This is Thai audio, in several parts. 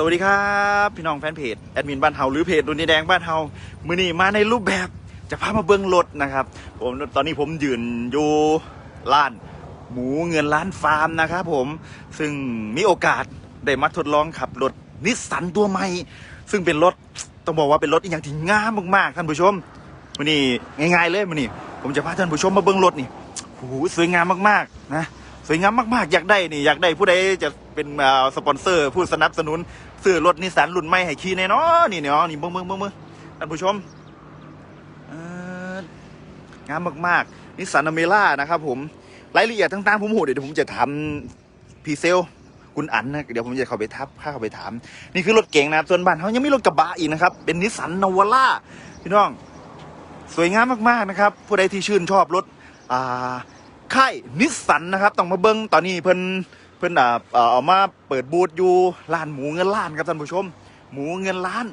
สวัสดีครับพี่น้องแฟนเพจแอดมินบ้านเฮาหรือเพจดุนีแดงบ้านเฮามือนี้มาในรูปแบบจะพามาเบิ้งรถนะครับ ผมตอนนี้ผมยืนอยู่ร้าน หมูเงินล้านฟาร์มนะครับผมซึ่งมีโอกาสได้มาทดลองขับรถนิสสันตัวใหม่ ซึ่งเป็นรถต้องบอกว่าเป็นรถอีกอย่างที่งามมากๆท่านผู้ชมมือนี้ง่าย ๆเลยมือนี้ผมจะพาท่านผู้ชมมาเบิ้งรถนี่โอ้โหสวยงามมากๆนะสวยงามมากๆ อยากได้นี่อยากได้ผู้ใดจะเป็นเอ่อสปอนเซอร์ผู้สนับสนุน ซื้อรถนิสสันรุ่นใหม่ให้ขี่แน่นอนนี่เนาะนี่เบิ้งเบิ้งเบิ้งเบิ้งท่านผู้ชมงามมากๆนิสสันอเมร่านะครับผมรายละเอียดต่างๆผมโหเดี๋ยวผมจะทำพีเซลคุณอันนะเดี๋ยวผมจะเข้าไปทับเข้าไปถาม นี่คือรถเก๋งนะครับส่วนบ้านเขายังมีรถกระบะอีกนะครับ เป็นนิสสันนาวาร่าพี่น้อง สวยงามมากๆนะครับ ผู้ใดที่ชื่นชอบรถอ่าค่ายนิสสันนะครับ ต้องมาเบิ้งตอนนี้เพิ่น เพิ่นอ่าเอ่อเอามาเปิดบูธอยู่ร้านหมูเงินล้านครับท่านผู้ชม หมูเงินล้าน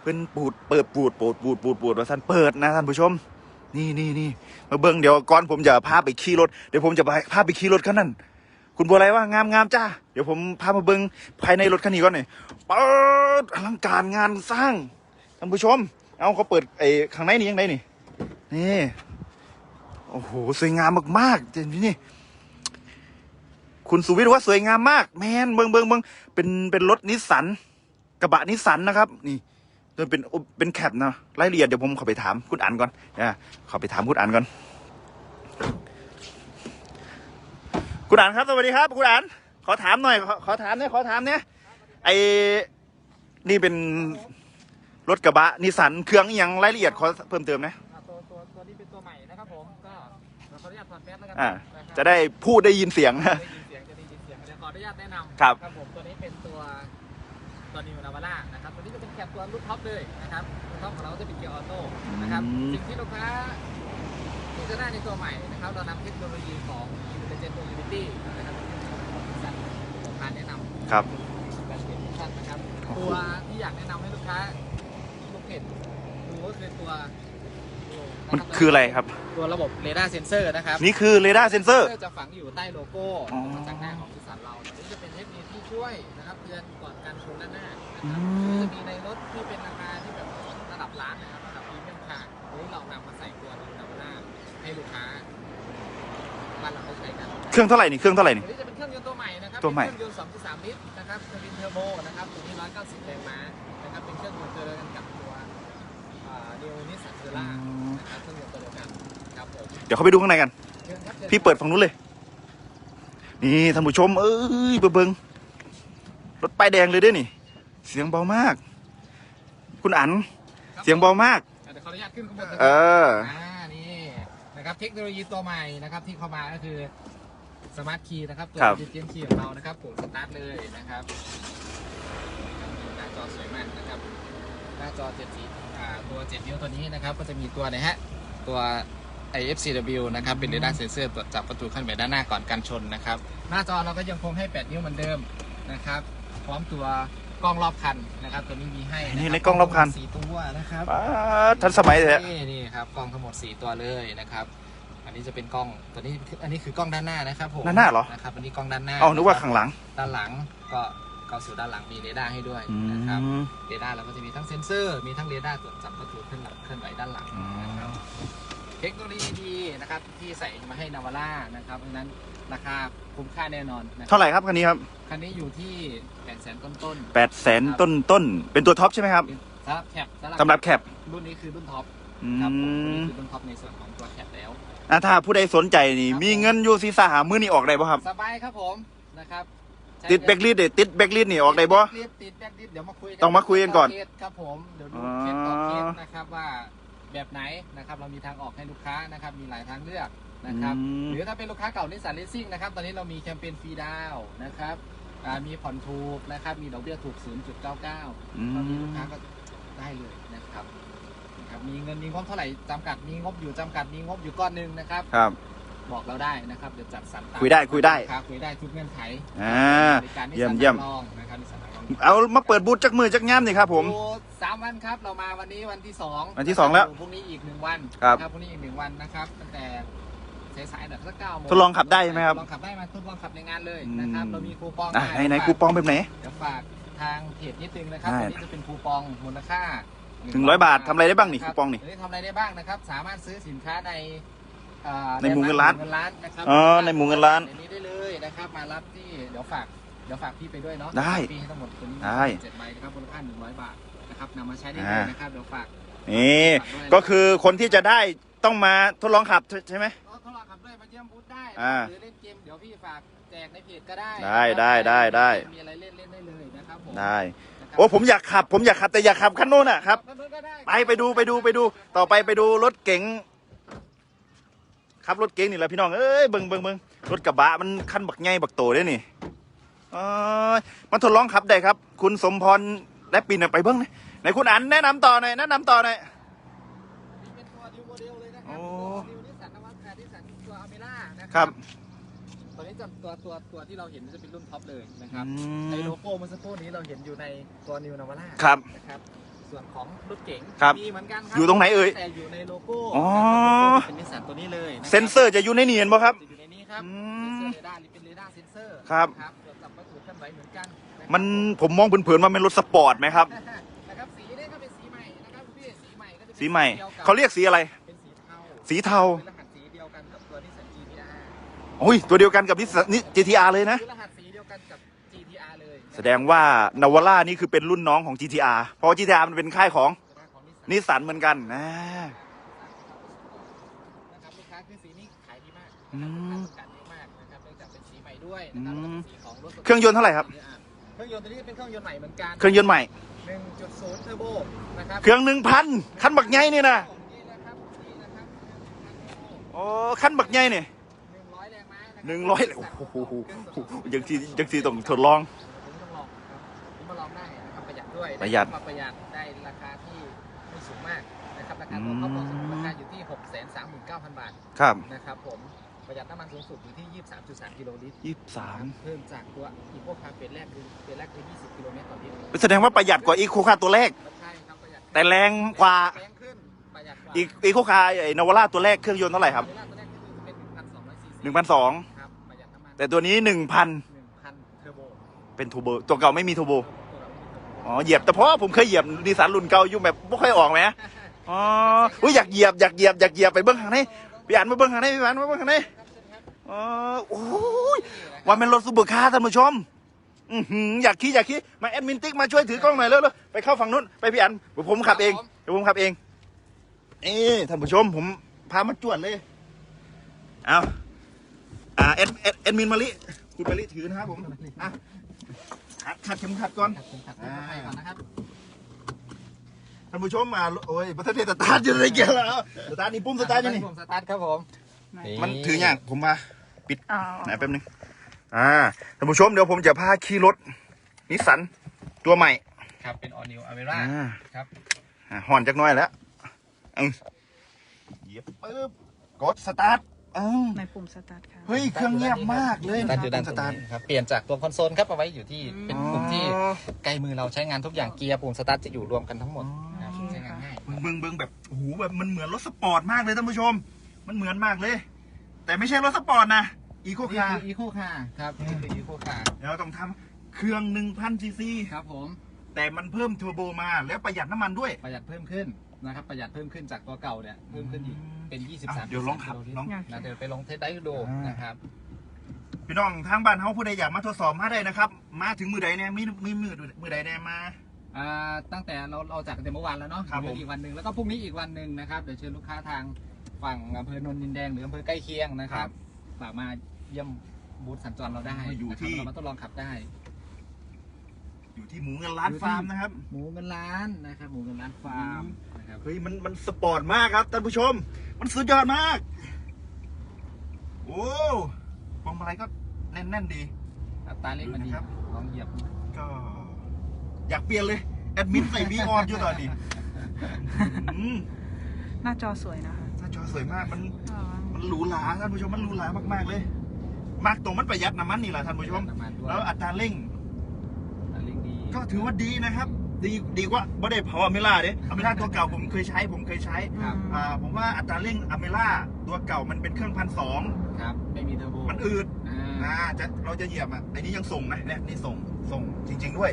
เพิ่อนปูดเปิดปูดปูดปูดปูดปูดว่าท่านเปิดนะท่านผู้ชม นี่นี่นี่มาเบิ้งเดี๋ยวก่อนผมจะพาไปขี่รถเดี๋ยวผมจะไปพาไปขี่รถคันนั้นคุณบัวอะไรว่างามงามจ้าเดี๋ยวผมพามาเบิ้งภายในรถคันนี้ก่อนหน่อยเปิดอลังการงานสร้างท่านผู้ชม เอาเขาเปิดไอ้ข้างในนี่ยังไงนี่นี่โอ้โหสวยงามมากๆเจนนี่ คุณสุวิทย์ว่าสวยงามมาก แมนเบิงเบิงเบิงเป็นเป็นรถนิสสันกระบะนิสสันนะครับ นี่โดยเป็นเป็นแคปนะรายละเอียดเดี๋ยวผมเข้าไปถามคุณอันก่อนนะเข้าไปถามคุณอันก่อน คุณอันครับสวัสดีครับ คุณอันขอถามหน่อย ขอขอถามเนี่ยขอถามเนี่ยไอ้นี่เป็นรถกระบะนิสสันเครื่องอหยังรายละเอียดขอเพิ่มเติมนะอ่าตัวตัวตัวนี้เป็นตัวใหม่นะครับผมก็เราขออนุญาตถอดแมสแล้วกัอ่านะครับจะได้พูดได้ยินเสียง ออนุญาตแนะนำครับครับผมตัวนี้เป็นตัวตัวนิวนาวาร่านะครับตัวนี้จะเป็นแคปตัวรุ่นท็อปเลยนะครับรุ่นท็อปของเราก็จะเป็นเกียร์ออโต้นะครับอืมสิ่งที่ลูกค้าที่จะได้ในตัวใหม่นะครับเรานำเทคโนโลยีของ Intelligent Mobility นะครับของบริษัทของการแนะนำครับแบตเตอรี่ท่านนะครับโอ้โหตัวที่อยากแนะนำให้ลูกค้าลูกเพจดูก็คือตัว มันคืออะไรครับ ตัวระบบเรดาร์เซนเซอร์นะครับนี่คือเรดาร์เซนเซอร์เซนเซอร์ จะฝังอยู่ใต้โลโก้อ๋อ จากหน้าของบริษัทเราอันนี้จะเป็นเทคนิคที่ช่วยนะครับเตือนก่อนการชนด้านหน้านะอืครับมจะมีในรถที่เป็นราคาที่แบบระดับล้านนะครับระดับพรีเมียมคาร์อันนี้เรานำมาใส่ตัวในหน้าให้ลูกค้าบ้านเราเขาใช้กันเครื่องเท่าไหร่นี่เครื่องเท่าไหร่นี่ตัวนี้จะเป็นเครื่องยนต์ตัวใหม่นะครับตัวใหม่ เป็นเครื่องยนต์2.3ลิตรนะครับทวินเทอร์โบนะครับตัวนี้190แรงม้านะครับเป็นเครื่องยนต์เจริญกับตัว เดลนิสสันเซอร่านะครับเครื่องยนต์ตัวเดียวกันครับผมเดี๋ยวเขาไปดูข้างในกัน เชิญครับชิญพี่เปิดฝั่งนู้นเลย นี่ท่านผู้ชม เอ้ยเบิ่งเบิ่งรถป้ายแดงเลยเด้วยนี่ เสียงเบามาก คุณอันครับเสียงเบามาก เดี๋ยวขออนุญาตขึ้นข้างบนนะเอครับอ อ่านี่นะครับเทคโนโลยีตัวใหม่นะครับที่เข้ามาก็คือสมาร์ทคีย์นะครับตัวครับ ดิจิตอลคีย์ของเรานะครับปุ่มสตาร์ทเลยนะครับหน้าจอสวยมากนะครับหน้าจอเจ็ดสีอ่า ตัวเจ็ดนิ้วตัวนี้นะครับก็จะมีตัวนะฮะตัว IFCW นะครับเป็นเรดาร์เซนเซอร์ตรวจจับประตูขั้นไปด้านหน้าก่อนการชนนะครับหน้าจอเราก็ยังคงให้ 8 นิ้วเหมือนเดิมนะครับพร้อมตัวกล้องรอบคันนะครับตัวนี้มีให้ะคบนี่ในกล้องรอบคัน สี่ตัวนะครับ ป๊าดทันสมัยเลยนี่นี่ครับกล้องทั้งหมด 4 ตัวเลยนะครับ อันนี้จะเป็นกล้องตัวนี้อันนี้คือกล้องด้านหน้านะครับผมด้านหน้าเหรอ นะครับอันนี้กล้องด้านหน้าเอานึกว่าข้างหลัง ด้านหลังก็ เข้าสู่ด้านหลังมีเรดาร์ให้ด้วยอืนะครับมเรดาร์เราก็จะมีทั้งเซ็นเซอร์มีทั้งเรดาร์ตรวจจับวัตถุเคลื่อนไหวเคลื่อนไหวด้านหลังนะครับเทคโนโลยีดีนะครับที่ใส่มาให้นาวาร่านะครับเพราะฉะนั้นราคาคุ้มค่าแน่นอนนะคเท่ารับไหร่ครับคันนี้ครับคันนี้อยู่ที่แปดแสนต้นแปดแสนต้นต้นๆเป็นตัวท็อปใช่ไหมครับๆสำหรับแคปสำหรับแคปรุ่นนี้คือรุ่นท็อปอืครับผมรุ่นมนี้คือรุ่นท็อปในส่วนของตัวแคปแล้ว อะถ้าผู้ใดสนใจนี่ ครับ มีเงินอยู่ซีซ่าหามือนี่ออกได้ป่ะครับ สบายครับผมนะครับใช้ ติดแบ็กลิดเดติดแบ็กลิดนี่ออกได้บ่ ติดติดแบ็คลิสต์เดี๋ยวมาคุยกัต้องมาคุยกันก่อนเคสครับผม เดี๋ยวดูอ๋อเคสต่อเคสนะครับว่าแบบไหนนะครับเรามีทางออกให้ลูกค้านะครับมีหลายทางเลือกนะครับอืม หรือถ้าเป็นลูกค้าเก่านิสสันเลสซิ่งนะครับตอนนี้เรามีแคมเปญฟรีดาวน์นะครับอ่ามีผ่อนถูกนะครับมีดอกเบี้ยถูก 0.99อืตอนนี้มลูกค้าก็ได้เลยนะครับนะครับมีเงินมีงบเท่าไหร่จำกัดมีงบอยู่จำกัดมีงบอยู่ก้อนหนึ่งนะครับ ครับ บอกเราได้นะครับเดี๋ยวจัดสรรตามคุยได้คุยได้ครับคุยได้ทุกเงื่อนไขอ่า บริการนิสเยี่ยสัมนเยี่ยมจำลองนะครับนิสสันจำลองเอามาเปิดบูธจักมือจักง่ามนี่ครับผมดูสามวันครับเรามาวันนี้วันที่สองวันที่สองแล้วพรุ่งนี้อีกหนึ่งวันครับนะพรุ่งนี้อีกหนึ่งวันนะครับตั้งแต่สายๆแบบสักเก้าโมงทดลองขับได้ไหมครับ ทดลองขับได้มาทดลองขับในงานเลยนะครับอืม เรามีคูปองอะไหนไหนฝากคูปองแบบไหน เดี๋ยวฝากทางเพจนิดนึงนะครับใช่ตัวนี้จะเป็นคูปองมูลค่าหนึ่งร้อยบาททำอะไรได้บ้างนี่ครัคูปองนี่ตัวนี้ทำอะไรได้บ้างนะครับ สามารถซื้อสินค้าในเอ่อในหมู่เงินล้านหมู่เงินล้านนะครับอ๋อในหมู่เงินล้านในนี้ได้เลยนะครับ มารับที่เดี๋ยวฝากเดี๋ยวฝากพี่ไปด้วยเนาะได้พี่ให้ทั้งหมดตัวนี้ได้ เจ็ดใบนะครับมูลค่าหนึ่งร้อยบาทนะครับนำมาใช้ได้เลยนะครับเดี๋ยวฝากนี่ก็คือคนที่จะได้ต้องมาทดลองขับใช่ไหมก็ทดลองขับด้วยมาเยี่ยมบูธได้อ่า หรือเล่นเกมเดี๋ยวพี่ฝากแจกในเพจก็ได้ได้ได้ได้ได้ มีอะไรเล่นเล่นได้เลยนะครับผมได้นะครับโอ้ผมอยากขับ ผมอยากขับแต่อยากขับคันโน้นอะครับ ขัถก็ด้ไปไปดูไปดูไปดู ต่อไปไปดูรถเก๋ง ขับรถเก๋งนี่แหละพี่น้องเอ้ยเบิ่งเบิ่งเบิ่งรถกระบะมันคันบักไงบักโตได้นี่เอ้ยมาทดลองขับได้ครับ คุณสมพรและปีนนะไปเบิ่งหน่อยไหนคุณอันแนะนำต่อหน่อยแนะนำต่อหน่อยนี่เป็นตัวดิวโมเดลเลยนะครัโอ้ตัวดิวนิสสันนวัตกรรมนิสสันตัวอเมร่านะคครัรับตัวนี้จะตัวตัวตัวที่เราเห็นจะเป็นรุ่นท็อปเลยนะครับอืในมโลโก้เมื่อสักครู่นี้เราเห็นอยู่ในตัวนิวนาวาร่าครับนะครับ ส่วนของรถเก๋งครับมีเหมือนกันครัอยู่ตรงไหนเอ่ยแต่อยู่ในโลโก้อ๋อ เป็นนิสสันตัวนี้เลยะคบเซนเซอร์จะอยู่ในเนียนบ่ครับ จะอยู่ในนี้ครับอืเซนมเซอร์เรดาร์นี่เป็นเรดาร์เซนเซอร์ครับ ครับตรวจจับวัตถุเคลื่อนไหวเหมือนกันนะครับมันผมมองเผินๆว่าเป็นรถสปอร์ตไหมครับ นะครับสีนี่ก็เป็นสีใหม่นะครับคุณพี่สีใหม่ก็จะเป็นสีใหม่ดีวบเขาเรียกสีอะไร เป็นสีเทาสีเทาเป็นรหัสสีเดียวกันกับตัวนิสสัน GTR โอ้ยตัวเดียวกันกับนิสนี่ GTR เลยนะ คือรหัสสีเดียวกันกับ GTR เลย แสดงว่านาวาร่านี่คือเป็นรุ่นน้องของ GTR เพราะว่า GTR มันเป็นค่ายของของนิสสันนิสสันเหมือนกันนะนะครับลูกค้าคือสีนี้ขายดีมากอืนะครับมลูกค้าต้องการเยอะมากนะครับเนื่องจากเป็นสีใหม่ด้วยนะครับอืมแล้วก็เป็นสีของรถสดเครื่องยนต์เท่าไหร่ครับ เครื่องยนต์ตัวนี้เป็นเครื่องยนต์ใหม่เหมือนกันเครื่องยนต์ใหม่ 1.0เทอร์โบนะครับเครื่องหนึ่งพันคันบักใหญ่นี่นะนี่นะครับนี่นะครับโอ้คันบักใหญ่นี่100แรงม้าะคบหนึ่งร้อยโอ้โหยังทียังทีต้องทดลองผมต้องลอง ดด้วยประหยัดมาประหยัดได้ราคาที่ไม่สูงมากนะครับราคาตัวครอบครัวสูงราคาอยู่ที่ 6 3 9 0 0 0 บาทครับนะครับผมประหยัดน้ำมันสูงสุดอยู่ที่ 23.3 กิโลลิตรยี่สิบสามเพิ่มจากตัวอีโคคาร์เป็นแรกคือเป็นแรกคือ 20 กิโลเมตรต่อลิตรแสดงว่าประหยัดกว่าอีโคคาตัวแรก ใช่ครับประหยัดแต่แรงกว่าแรงขึ้นประหยัดกว่าอีอีโคคาไอ้นาวาร่าตัวแรกเครื่องยนต์เท่าไหร่ครับเวลาตัวแรกคือจะเป็น1,200ซีซีหนึ่งพันสองครับประหยัดน้ำมันแต่ตัวนี้หนึ่งพัน1,000เทอร์โบเป็นทูโบ ตัวเก่าไม่มีทูโบ อ๋อเหยียบแต่เพราะผมเคยเหยียบนิสันรุ่นเก่าอยู่แบบไม่ค่อยออกไหมอ๋ออุ้ยอยากเหยียบอยากเหยียบอยากเหยียบไปเบิ้องข้างในพี่อันมาเบิ้องข้างในพี่อันมาเบิ้องข้างในอ๋อโอ้ยว่าเป็นรถซูเปอร์คาร์ท่านผู้ชมอือหืออยากขี่อยากขี่มาแอดมินติ๊กมาช่วยถือกล้องหน่อยเร็วๆไปเข้าฝั่งนู้นไปพี่อันเดี๋ยวผมขับเองเดี๋ยวผมขับเองเอ้ท่านผู้ชมผมพามาจวดเลยเอาอ่าแอดแอดแอดมินมาลิคุณมาลิถือนะครับผมอะ ขัดขัดเข็มขัดก่อนครับผมขับรถไปก่อนนะครับท่านผู้ชมมาโอ้ยประเทศสตาร์ทอยู่ในเกียร์แล้วสตาร์ทนี่ปุ่มสตาร์ทอยู่นี่ผมสตาร์ทครับผมมันถืออย่างผมมาปิดอ๋อไหนแป๊บนึงอ่าท่านผู้ชมเดี๋ยวผมจะพาขี่รถนิสสันตัวใหม่ครับเป็น all new Avera อ่าครับ อ่าห่อนจักหน้อยแล้วอืมเหยียบปึ๊บกดสตาร์ท อ้าวในปุ่มสตาร์ทค่ะ เฮ้ยเครื่องเงียบมากเลยสตาร์ทอยู่ด้านสสตาตาร์ร์ททครับเปลี่ยนจากตัวคอนโซลครับมาไว้อยู่ที่เป็นปุ่มที่อ๋อ ใกล้มือเราใช้งานทุกอย่างเกียร์ปุ่มสตาร์ทจะอยู่รวมกันทั้งหมดครับใช้งานง่ายเบิ่งเบิ่งเบิ่งแบบโอ้โหแบบมันเหมือนรถสปอร์ตมากเลยท่านผู้ชม มันเหมือนมากเลย แต่ไม่ใช่รถสปอร์ตนะอีโคนี่คาคือ Eco Car ครับนี่คือ Eco Car เดี๋ยวเราต้องทำเครื่องหนึ่งพันซีซีครับผม แต่มันเพิ่มเทอร์โบมาแล้วประหยัดน้ำมันด้วยประหยัดเพิ่มขึ้นนะครับประหยัดเพิ่มขึ้นจากตัวเก่าเนี่ยเพิ่มขึ้นอีกเป็นอะ23เดี๋ยวลองขับกิโลิตรลอง นะเดี๋ยวไปลองเทสได้ดูอ่าน นะครับ พี่น้องทางบ้านเฮาผู้ใดอยากมาทดสอบมาได้นะครับ มาถึงมือใดเนี่ยมีมีมือมือใดเนี่ยมา อ่าตั้งแต่เราเราจัดกันแต่เมื่อวานแล้วเนาะครับเดี๋ยวผมอีกวันหนึ่งแล้วก็พรุ่งนี้อีกวันหนึ่งนะครับ เดี๋ยวเชิญลูกค้าทางฝั่งอำเภอโนนดินแดงหรืออำเภอใกล้เคียงนะครับฝากมาเยี่ยมบูธสัญจรเราได้อยู่นะครับที่ เรามาทดลองขับได้ อยู่ที่หมูเงินล้านฟาร์มนะครับ หมูเงินล้านนะครับ หมูเงินล้านฟาร์มนะครับเฮ้ยมันมันสปอร์ตมากครับท่านผู้ชม มันสุดยอดมาก โอ้พวงมาลัยก็แน่นๆดีอัตราเร่งมันดีครับลองเหยียบก็ อยากเปลี่ยนเลยแอดมินใส่บีออนอยู่ตอนนี้อืมหน้าจอสวยนะคะหน้าจอสวยมากมันอ๋อมันหรูหราท่านผู้ชมมันหรูหรามากๆเลย มากตรงมันประหยัดน้ำมันนี่แหละท่านผู้ชมน้ำมันด้วยแล้วอัตราเร่งอัตราเร่งดี ก็ถือว่าดีนะครับ ดีดีกว่าบ่ได้เผาอเมล่าเด้อเมล่าตัวเก่าผมเคยใช้ผมเคยใช้ครับ อ่าผมว่าอัตราเร่งอเมล่าตัวเก่ามันเป็นเครื่องพันสองครับ ไม่มีเทอร์โบมันอืดอ่าอ่าจะเราจะเหยียบอะไอ้นี้ยังส่งนะเนี่ยนี่ส่งส่งจริง ๆ ด้วย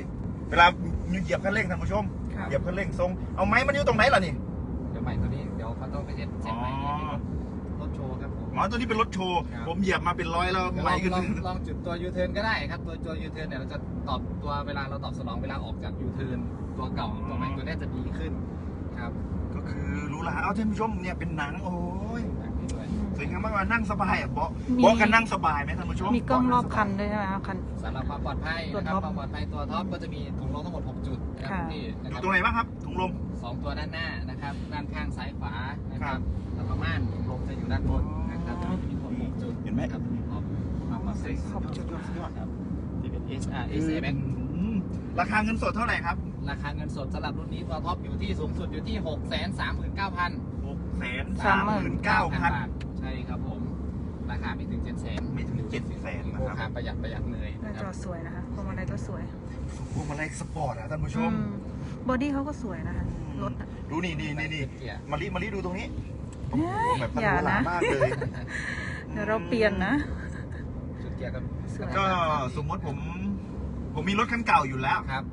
เวลาเหยียบคันเร่งท่านผู้ชมครับ เหยียบคันเร่งทรงเอาไม้มันอยู่ตรงไหนล่ะนี่ เดี๋ยวใหม่ตัวนี้ เดี๋ยวเขาต้องไปเซ็ตเซ็ตใหม่อ๋อรถโช ว์ครับผมอ๋อตัวนี้เป็นรถโชว์ครับ ผมเหยียบมาเป็นร้อยแล้วเดี๋ยวลไม้องขึ้น ลองลองจุดตัวยูเทิร์นก็ได้ครับ ตัวตัวยูเทิร์นเนี่ยเราจะตอบตัวเวลาเราตอบสนองเวลาออกจากยูเทิร์นตัวเก่าตัวใหม่ตัวเนี้ยจะดีขึ้นครับก็คือหรู้ละเอาท่านผู้ชมเนี่ยเป็นหนังโอ้ยแบบนี้ด้วยสวยงามมากว่านั่งสบายอะเบาะมี เบาะกันนั่งสบายไหมท่านผู้ชมมีกล้องรอบคันด้วยใช่ไหมคะคัน สำหรับความปลอดภัยตัวนะครับท็อปความปลอดภัยตัวท็อปก็จะมีถุงลมทั้งหมด 6 จุดนะครับค่ะ ที่นะอคยู่รับตรงไหนบ้างครับถุงลม สองตัวด้านหน้านะครับ ด้านข้างซ้ายขวานะคครัรับบแล้วก็ม่านถุงลมจะอยู่ด้านบนนะครับจะมีทั้งหมด6จุดเห็นไหมครับขอบความปลอดภัยขอบจุดครับที่เป็น SR คือ S A Bank อืมราคาเงินสดเท่าไหร่ครับ ราคาเงินสดสำหรับรุ่นนี้ตัวท็อปอยู่ที่สูงสุดอยู่ที่6 3 9 0 0 0หกแสนสามหมื่นเก้าพันบาทใช่ครับผม ราคาไม่ถึง7 0 0 0 0 0ไม่ถึงเจ็ดแสนนะโอ้คคารับประหยัดประหยัดเลยหน้านะคจรัอบสวยนะคะพวงมาลัยก็สวยพวงมาลัยสปอร์ตอะท่านผู้ชมอืม บอดี้เขาก็สวยนะคะรถอะ ดูนี่นี่นี่นี่เกียร์มาลิมาลิดูตรงนี้โอ้โหเฮ้ยแบบอย่าพัฒนานะมากเลย เดี๋ยวเราเปลี่ยนนะจุดเกียร์ก็สวย ก็สมมติผม ผมมีรถคันเก่าอยู่แล้วครับ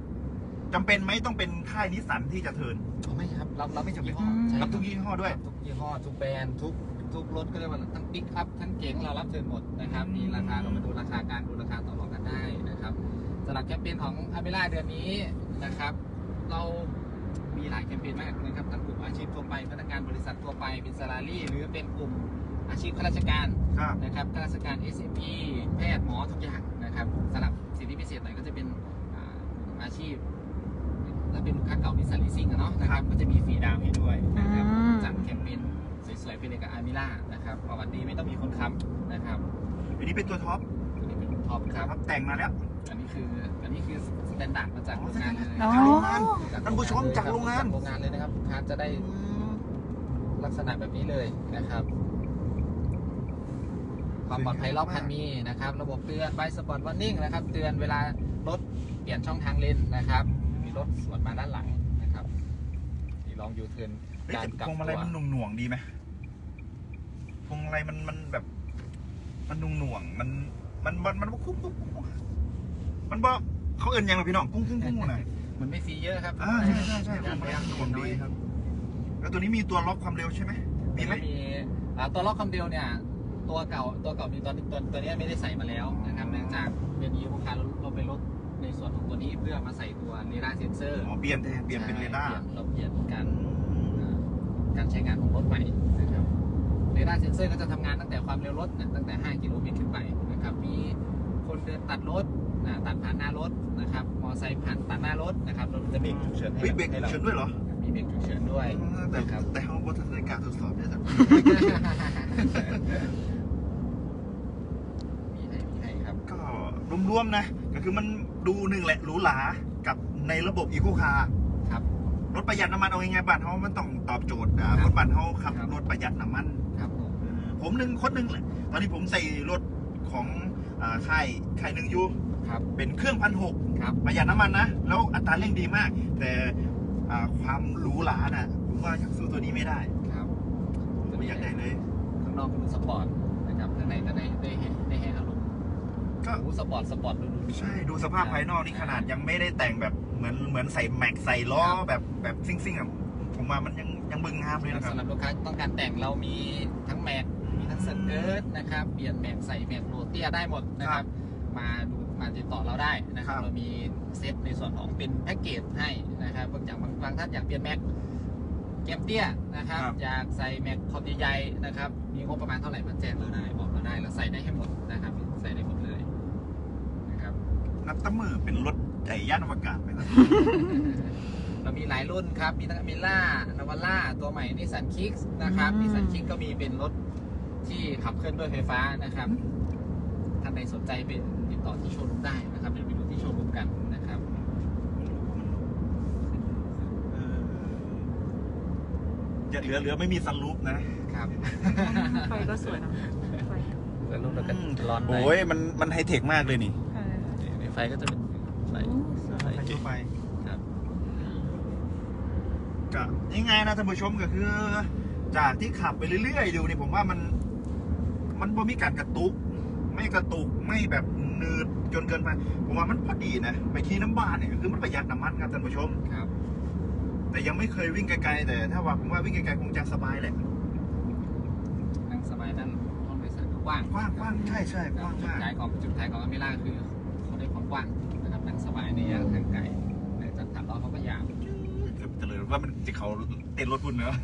จำเป็นไหมต้องเป็นค่ายนิสสันที่จะเทิร์น เอาไม่ครับเราเราไม่ทุกยี่ห้ออืม ใช่รับทุกยี่ห้อด้วย ทุกยี่ห้อทุกแบรนด์ทุกทุกรถก็เรียกว่าทั้งปิกอัพทั้งเก๋งเรารับเทิร์นหมดนะครับมีราคาเรามาดูราคาการดูราคาต่อรองกันได้นะครับสำหรับแคมเปญของอาเบล่าเดือนนี้นะครับ เรามีหลายแคมเปญมากนะครับทั้งกลุ่มอาชีพทั่วไปพนักงานบริษัททั่วไปเป็นซาลารี่หรือเป็นกลุ่มอาชีพข้าราชการครับนะครับข้าราชการ SME แพทย์หมอทุกอย่างนะครับสำหรับสิทธิพิเศษหน่อยก็จะเป็นอ่ากลุ่มอาชีพถ้าเป็นลูกค้าเก่ามีสารีซิ่งอะเนาะนะครับก็จะมีฟรีดาวน์ให้ด้วยนะครับอืมจัดแคมเปญสวยๆไปเลยกับอามิล่านะครับประวัติดีไม่ต้องมีคนค้ำนะครับอันนี้เป็นตัวท็อปตัวนี้เป็นท็อปครับครับแต่งมาแล้ว อันนี้คืออันนี้คือ สแตนดาร์ดมาจากโรงงานเลยอ๋อจากโรงงานจกท่านผู้ชมจากโรงงานจากโรงงานเลยนะครับลูกค้าจะได้ลักษณะแบบนี้เลยนะครับความปลอดภัยรอบคันมีนะครับ ระบบเตือนไฟสปอร์ตวอร์นิ่งนะครับ เตือนเวลารถเปลี่ยนช่องทางเลนนะครับ มีรถสวนมาด้านหลังนะครับนี่ลองยูเทิร์นเฮ้ยการแต่กลับพวงมาตัลัยวมันหน่วงหน่วงๆดีไหมพวงมาลัยมันมันแบบ มันหน่วงหน่วงๆมันมันมันมันคุ้มคุ้มคุ้มมันบ่ เขาเอินยังไงพี่น้องกุ้งกุ้งกุ้งน่ะมันไม่ฟรีเยอะครับอ่าใช่ใช่ใช่พวกางรมาพลัยยายามหน่วงดีครับ แล้วตัวนี้มีตัวล็อกความเร็วใช่ไหมมีไหมมีอ่าตัวล็อกคำเดียวเนี่ย ตัวเก่าตัวเก่ามีตอนตัวตัวเนี้ยไม่ได้ใส่มาแล้วนะครับเนื่องจากเป็นยีลูกค้าเราเราไปลดในส่วนของตัวนี้เพื่อมาใส่ตัวเรดาร์เซนเซอร์อ๋อเปลี่ยนแทนเปลี่ยนเป็นเรดาร์ใช่เราเปลี่ยนการอ่าการใช้งานของรถใหม่นะครับเรดาร์เซนเซอร์ก็จะทำงานตั้งแต่ความเร็วรถเนี่ยตั้งแต่ 5 กิโลเมตรขึ้นไปนะครับมีคนเดินตัดรถ อ่าตัดผ่านหน้ารถนะครับ มอไซค์ผ่านตัดหน้ารถนะครับเราจะเบรกฉุกเฉินให้เฮ้ยเบรกให้เราเฉินด้วยเหรอมีเบรกฉุกเฉินด้วย แต่นะครับ แต่เขาบนทัศนการตรวจสอบได้สักมีให้มีให้ครับ ก็รวมๆนะ ก็คือมันดูหนึ่งแหละหรูหรากับในระบบอีโคคาร์ครับ รถประหยัดน้ำมันเอาง่ายๆบ้านเขามันต้องตอบโจทย์อ่าครับรถบ้านเขาขับครับรถประหยัดน้ำมัน ครับผมผมหนึ่งคนหนึ่งแหละตอนนี้ผมใส่รถของอ่าค่ายค่ายหนึ่งอยู่ ครับเป็นเครื่องพันหกครับประหยัดน้ำมันนะ แล้วอัตราเร่งดีมาก แต่อ่าความหรูหราน่ะผมว่ายังสู้ตัวนี้ไม่ได้ครับผมไม่อยากได้เลย ข้างนอกก็ดูสปอร์ตนะครับข้างในก็ได้ได้เห็นได้เห็นอารมณ์ก็โอ้สปอร์ตสปอร์ตดูดูใช่ดูสภาพภายนอกนี่ขนาดยังไม่ได้แต่งแบบเหมือนเหมือนใส่แม็กใส่ล้อแบบแบบซิ่งๆอะผมว่ามันยังยังบึงงามเลยนะครับ สำหรับลูกค้าต้องการแต่งเรามีทั้งแม็กมีทั้งสเกิร์ตนะครับเปลี่ยนแม็กใส่แม็กโรเตียได้หมดนะครับ มาดูมาติดต่อเราได้นะครับครับ เรามีเซตในส่วนของเป็นแพ็กเกจให้นะครับบางอย่างบางบางท่านอยากเปลี่ยนแม็กเกมเตี้ยนะครับ อยากใส่แม็กขอบใหญ่ๆนะครับ มีงบประมาณเท่าไหร่มาแจ้งเราได้บอกเราได้เราใส่ได้ให้หมดนะครับ ใส่ได้หมดเลยนะครับนับตั้งมือเป็นรถใหญ่ย่านอวกาศไปครับเรามีหลายรุ่นครับ มีทั้งมิล่านาวาร่า ตัวใหม่นิสสันคิกนะครับอืมนิสสันคิกก็มีเป็นรถที่ขับเคลื่อนด้วยไฟฟ้านะครับ ท่านใดสนใจเป็น ติดต่อที่โชว์รูมได้นะครับเดี๋ยวไปดูที่โชว์รูมกันนะครับเอออย่าเหลือเหลือไม่มีซันรูฟนะครับ ไฟก็สวยนะไฟแล้วรุ่นเราก็ร้อนไปโอ้ยมันมันไฮเทคมากเลยนี่ใช่ค่ะในไฟก็จะเป็นไฟโอ้สวย ไฟไฟเก๋ทั่วไปครับ ก็ยังไงนะท่านผู้ชมก็คือ จากที่ขับไปเรื่อยๆดูนี่ผมว่ามัน มันบ่มีการกระตุก ไม่กระตุกไม่แบบ หนืดจนเกินไป ผมว่ามันพอดีนะ ไปขี่น้ำบ้านเนี่ยคือมันประหยัดน้ำมันครับท่านผู้ชม ครับ แต่ยังไม่เคยวิ่งไกลๆแต่ถ้าว่าผมว่าวิ่งไกลๆคงจะสบายแหละนั่งสบายด้านห้องโดยสารก็กว้างกว้างกว้างใช่ใช่กว้างจุดมากขายของจุดขายของอเมร่าคือเขาได้ความกว้างนะครับนั่งสบายในระยะทางไกลแต่จากสามล้อเขาก็ยาวเกือบจะเลยว่ามันจะเขาเต้นรถพุ่นเนอะ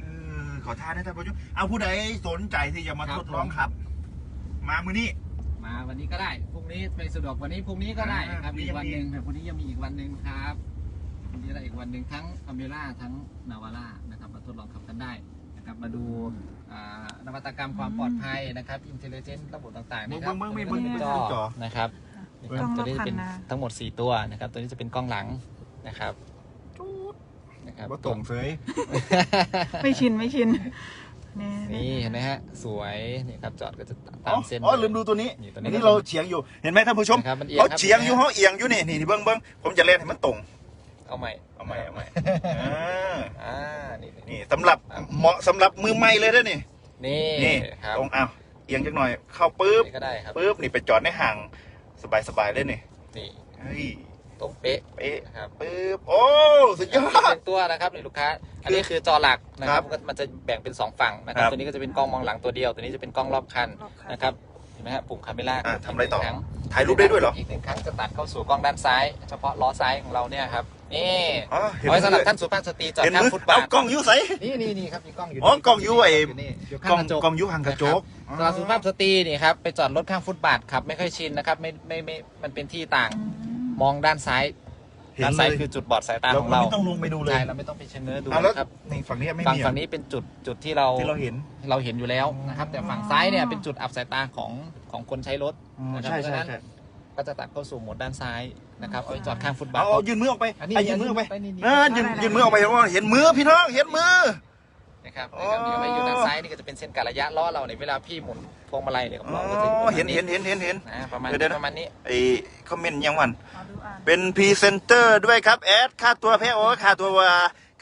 เออขอทานนะท่านผู้ชมเอาผู้ใดสนใจที่จะมาทดลองขับ มามือนี้ มาวันนี้ก็ได้พรุ่งนี้ไม่สะดวกวันนี้พรุ่งนี้ก็ได้ครับอ่าอีกวันหนึ่งพรุ่งนี้แต่พรุ่งนี้ยังมีอีกวันหนึ่งครับพรุ่งนี้ได้อีกวันหนึ่งทั้งอเมร่าทั้งนาวาร่านะครับมาทดลองขับกันได้นะครับมาดูอ่านวัตกรรมความปลอดภัยนะครับอินเทลเจนต์ระบบต่างๆเบิ้นะงครับเบิ้งเบิ้งเบิ้งตัวนี้เบิ้งเป็นเบิ้งจจออนะครับนะครับกล้องรอบตัวนี้จะเป็นคันหน้าทั้งหมด 4 ตัวนะครับ ตัวนี้จะเป็นกล้องหลังนะครับนะครับ ว่าตรงเฟยไม่ชินไม่ชิน นี่นี่เห็นไหมฮะ สวยนี่ครับจอดก็จะตาอ๋อมเส้นอ๋อลืมดูตัวนี้นี่ตัวอันี้นนี้เราเฉียงอยู่เห็นไหมท่านผู้ชมนะครับมันเอียงเขาครับเฉียงอยู่เขาเอียงอยู่นี่นี่เบิ้งเบิ้งผมจะเล่นให้มันตรงเอาใหม่เอาใหม่เอาใหม่อ่าอ่านี่นี่นี่สำหรับเหมาะสำหรับมือใหม่เลยนะนี่นี่นี่ครับตรงอ้าวเอียงจักหน่อยเข้าปุ๊บนี่ก็ได้ครับปุ๊บนี่ไปจอดในห่างสบายๆเลยนี่นี่เฮ้ย ตรงเป๊ะเป๊ะนะครับปุ๊บโอ้สุดยอดเป็นตัวนะครับนี่ลูกค้า อันนี้คือจอหลักนะคครัรับบก็มันจะแบ่งเป็นสองฝั่งนะครับครับตัวนี้ก็จะเป็นกล้องมองหลังตัวเดียว ตัวนี้จะเป็นกล้องรอบคันรอบคันนะครับเห็นไหมฮะปุ่มคาเมล่าอะทำอะไรต่อกหนึ่งคงถ่ายรูปได้ด้วยเหรออีกหนึ่งครั้งจะตัดเข้าสู่กล้องด้านซ้าย เฉพาะล้อซ้ายของเราเนี่ยครับนี่อ๋อเห็นไว้สำหรับมือท่านสุภาพสตรีจอดเห็นข้างมือฟุตบาเอาทกล้องอยูใสนี่นี่นี่ครับมีกล้องอยู่อ๋อกล้องอยู่ไอ้นี่อยู่กข้างล้องกระจกกล้องอยูห่างกระจกสำหรับสุภาพสตรีนี่ครับไปจอดรถข้างฟุตบาทขับไม่ค่อยชินนะครับไม่ไม่ไม่มันเป็นที่ต่างอื มมองด้านซ้าย เห็นด้านเลซ้ายยคือจุดบอดสายตาเราของเราไม่ต้องลงไปดูเลย ใช่เราไม่ต้องไปเชนเนอร์ดูอะแล้วนะครับนี่ฝั่งนี้ไม่ฝั่งมีฝั่งนี้เป็นจุดจุดที่เรา ที่เราเห็น เราเห็นอยู่แล้วนะครับ แต่ฝั่งซ้ายเนี่ยเป็นจุดอับสายตาของของคนใช้รถอ๋อนะครับใช่เพราะใช่ฉะนั้นใช่ก็จะตัดเข้าสู่โหมดด้านซ้ายนะครับเอาไว้จอดข้างฟุตบาเอาทเอายืนมือออกไปอันนี้ไอ้ยืนมือออกไปนี่นี่เออยืนยืนมือออกไปเพราะว่าเห็นมือพี่น้องเห็นมือ นะครับอ๋อนะครับเดี๋ยวไว้อยู่ด้านซ้ายนี่ก็จะเป็นเส้นกะระยะล้อเราเนี่ยเวลาพี่หมุนพวงมาลัยเนี่ยกับอ๋ล้อก็จะอยู่อประมาณเห็นเห็นเห็นเห็นเห็น นะประมาณเดี๋นี้ยวๆ ประมาณนี้ไอ้คอมเมนต์ยังวันขอดูอ่านเป็นพรีเซนเตอร์ด้วยครับแอดค่าตัวแพ้โอ้ค่าตัวว่า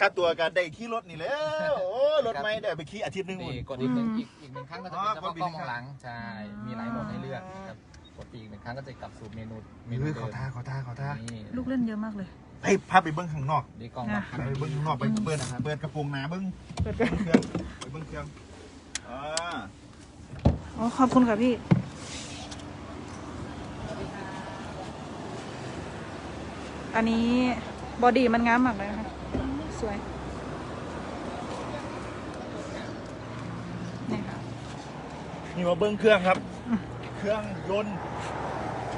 ค่าตัวการได้ขี่รถนี่แล้วโอ้รถไม่ได้ไปขี่อาทิตย์หนึงนี่หุ่นกดอีกหนึ่งอีกอีกหนึ่งครั้งก็จะเป็นเฉอ๋อกพาะดอีกกล้องหนึ่มองงครั้งหลังใช่มีหลายโหมดให้เลือกนะครับกดอีกหนึ่งครั้งก็จะกลับสู่เมนูเมนูเฮ้ยเดิขอมท่าขอท่าขอท่านี่ลูกเล่นเยอะมากเลย ให้พาไปเบิ้งข้างนอกนี่กล้องรอบคันไปเบิ้งข้างนอกไปเปิดเปิดกระโปรงหนาเบิ้งเปิดกันเครื่องไปเบิ้งเครื่องอ่าอ๋อขอบคุณค่ะพี่ อันนี้บอดี้มันงามมากเลยนะคะสวยนี่ค่ะนี่มาเบิ้งเครื่องครับ เครื่องยนต์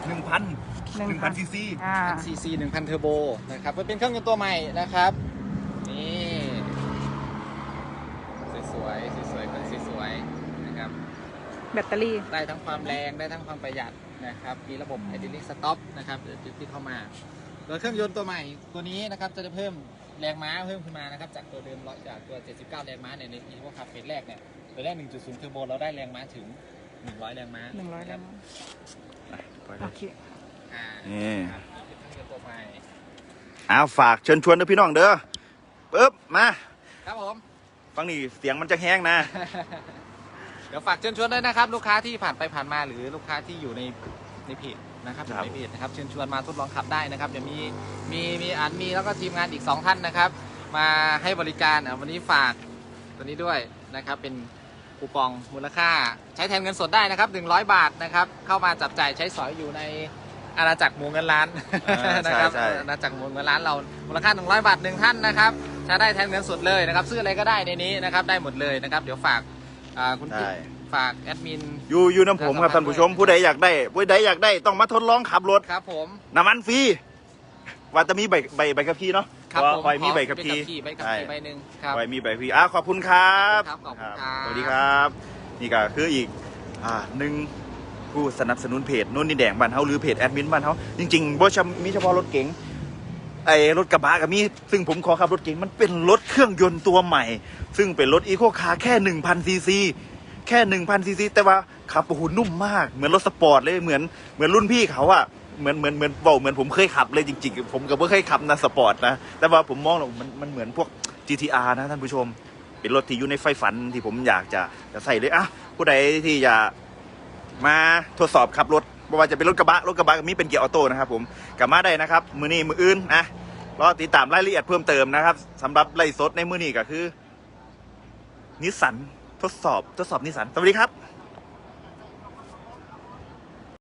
หนึ่งพัน หนึ่งพันซีซีอ่า ซีซีหนึ่งพันเทอร์โบนะครับมันเป็นเครื่องยนต์ตัวใหม่นะครับ นี่ สวยๆ สวยๆเครื่องสวยๆนะครับ แบตเตอรี่ ได้ทั้งความแรงได้ทั้งความประหยัดนะครับ มีระบบไฮดรอลิกสต็อปนะครับเดี๋ยวจุดที่เข้ามาโดยเครื่องยนต์ตัวใหม่ตัวนี้นะครับจะได้เพิ่มแรงม้าเพิ่มขึ้นมานะครับจากตัวเดิมร้อยจากตัว 79 แรงม้าเนี่ยในอีโวคาเฟสแรกเนี่ยตัวแรก 1.0 เทอร์โบเราได้แรงม้าถึง 100 แรงม้าหนึ่งร้อยะคแล้บวโอเคอ่า นี่ครับเป็นเครื่องยนต์ตัวใหม่อ้าวฝากเชิญชวนเด้อพี่น้องเด้อปึ๊บมาครับผมฟังนี่เสียงมันจะแห้งนะ เดี๋ยวฝากเชิญชวนด้วยนะครับ ลูกค้าที่ผ่านไปผ่านมาหรือลูกค้าที่อยู่ในในเพจนะครับครับในเพจนะครับเชิญชวนมาทดลองขับได้นะครับเดี๋ยวมีมีมีอันมีแล้วก็ทีมงานอีก 2 ท่านนะครับ มาให้บริการอะวันนี้ฝากตัวนี้ด้วยนะครับเป็นคูปองมูลค่า ใช้แทนเงินสดได้นะครับ 100 บาทนะครับ เข้ามาจับจ่ายใช้สอยอยู่ใน อาณาจักรหมูเงินล้านอ่าใช่นะครับใช่ อาณาจักรหมูเงินล้านเรามูลค่า 100 บาทหนึ่งท่านนะครับใช้ได้แทนเงินสดเลยนะครับซื้ออะไรก็ได้ในนี้นะครับได้หมดเลยนะครับเดี๋ยวฝากอ่าคุณกิ๊กได้ ฝากแอดมิน อยู่อยู่น้ำผมครับท่านผู้ชมผู้ใดอยากได้ ผู้ใดอยากได้ต้องมาทดลองขับรถครับผมน้ำมันฟรีว่าจะมีใบใบใบขับขี่เนาะครับผมคอยมีใบขับขี่ใบขับขี่ใบหนึ่งครับ คอยมีใบขับขี่อะขอบคุณครับครับขอบคุณครับ สวัสดีครับ นี่ก็คืออีกอ่าหนึ่ง ผู้สนับสนุนเพจนุ่นนี่แดงบ้านเฮาหรือเพจแอดมินบ้านเฮาจริงๆบ่ชมีเฉพาะรถเก๋งไอ้รถกระบะก็มีซึ่งผมขอขับรถเก๋งมันเป็นรถเครื่องยนต์ตัวใหม่ ซึ่งเป็นรถอีโคคาร์แค่ 1,000ซีซีแค่ 1,000ซีซีแต่ว่าขับโอ้โหนุ่มมาก เหมือนรถสปอร์ตเลยเหมือนเหมือนรุ่นพี่เขาอะเหมือนเหมือนเหมือนบอกเหมือนผมเคยขับเลยจริงๆ ผมก็ไม่เคยขับนะสปอร์ตนะแต่ว่าผมมองแล้วมันมันเหมือนพวก GTR นะท่านผู้ชม เป็นรถที่อยู่ในไฟฝันที่ผมอยากจะจะใส่เลยอะผู้ใดที่อยาก มาทดสอบขับรถบ่ว่าจะเป็นรถกระบะรถกระบะมีเป็นเกียร์ออโต้นะครับผมกลับมาได้นะครับ มือนี้มืออื่นนะรอติดตามรายละเอียดเพิ่มเติมนะครับสำหรับไล่สดในมือนี้ก็คือนิสสันทดสอบทดสอบนิสสันสวัสดีครับ